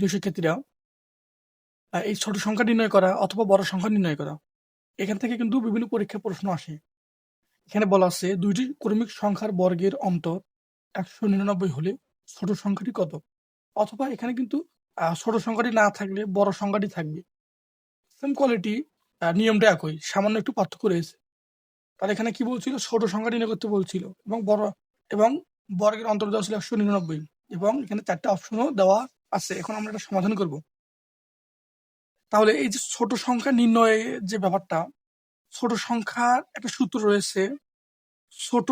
প্রিয় শিক্ষার্থীরা এই ছোট সংখ্যা নির্ণয় করা অথবা বড় সংখ্যা নির্ণয় করা, এখান থেকে কিন্তু বিভিন্ন পরীক্ষার প্রশ্ন আসে। এখানে বলা আছে দুইটি ক্রমিক সংখ্যার বর্গের অন্তর একশো নিরানব্বই হলে ছোট সংখ্যাটি কত? অথবা এখানে কিন্তু ছোট সংখ্যাটি না থাকলে বড় সংখ্যাটি থাকবে। সেম কোয়ালিটি নিয়মটা একই, সামান্য একটু পার্থক্য রয়েছে। তাহলে এখানে কি বলছিল? ছোট সংখ্যা নির্ণয় করতে বলছিল এবং বড়, এবং বর্গের অন্তর দেওয়া ছিল একশো নিরানব্বই এবং এখানে চারটা অপশনও দেওয়া আছে, এখন আমরা এটা সমাধান করব। তাহলে এই যে ছোট সংখ্যা নির্ণয়ে যে ব্যাপারটা, ছোট সংখ্যার একটা সূত্র রয়েছে, ছোট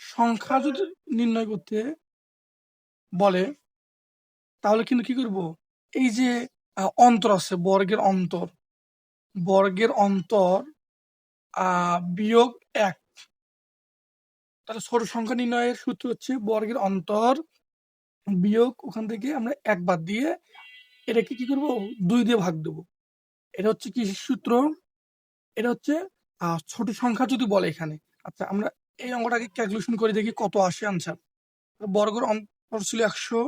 সংখ্যা যদি নির্ণয় করতে বলে, তাহলে কিন্তু কি করব? এই যে অন্তর আছে, বর্গের অন্তর বর্গের অন্তর বিয়োগ এক। তাহলে ছোট সংখ্যা নির্ণয়ের সূত্র হচ্ছে বর্গের অন্তর বিয়োগ ওখান থেকে আমরা এক বাদ দিয়ে এটাকে কি করব? দুই দিয়ে ভাগ দেবো। এটা হচ্ছে কি সূত্র? এটা হচ্ছে ছোট সংখ্যা যদি বলে এখানে। আচ্ছা আমরা এই অঙ্কটাকে ক্যালকুলেশন করে দেখি কত আসে আনসার বর্গের অন্তর ছিল একশো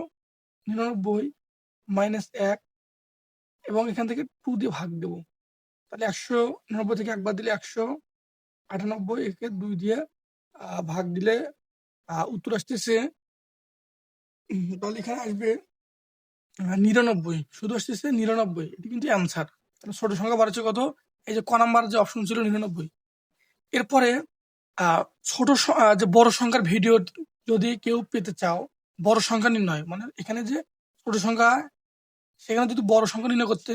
নিরানব্বই মাইনাস এক এবং এখান থেকে টু দিয়ে ভাগ দেবো। তাহলে একশো নিরানব্বই থেকে একবার দিলে একশো আটানব্বই, একে দুই দিয়ে ভাগ দিলে উত্তর আসতেছে তাহলে এখানে আসবে নিরানব্বই। শুধু আসতেছে নিরানব্বই, এটি কিন্তু অ্যান্সার ছোট সংখ্যা বাড়ছে কত? এই যে ক নাম্বার যে অপশন ছিল নিরানব্বই। এরপরে ছোট যে বড় সংখ্যার ভিডিও যদি কেউ পেতে চাও, বড় সংখ্যা নির্ণয় মানে এখানে যে ছোট সংখ্যা, সেখানে যদি বড় সংখ্যা নির্ণয় করতে,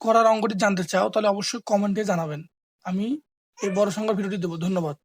করার অঙ্কটি জানতে চাও, তাহলে অবশ্যই কমেন্টে জানাবেন। আমি এই বড় সংখ্যার ভিডিওটি দেবো। ধন্যবাদ।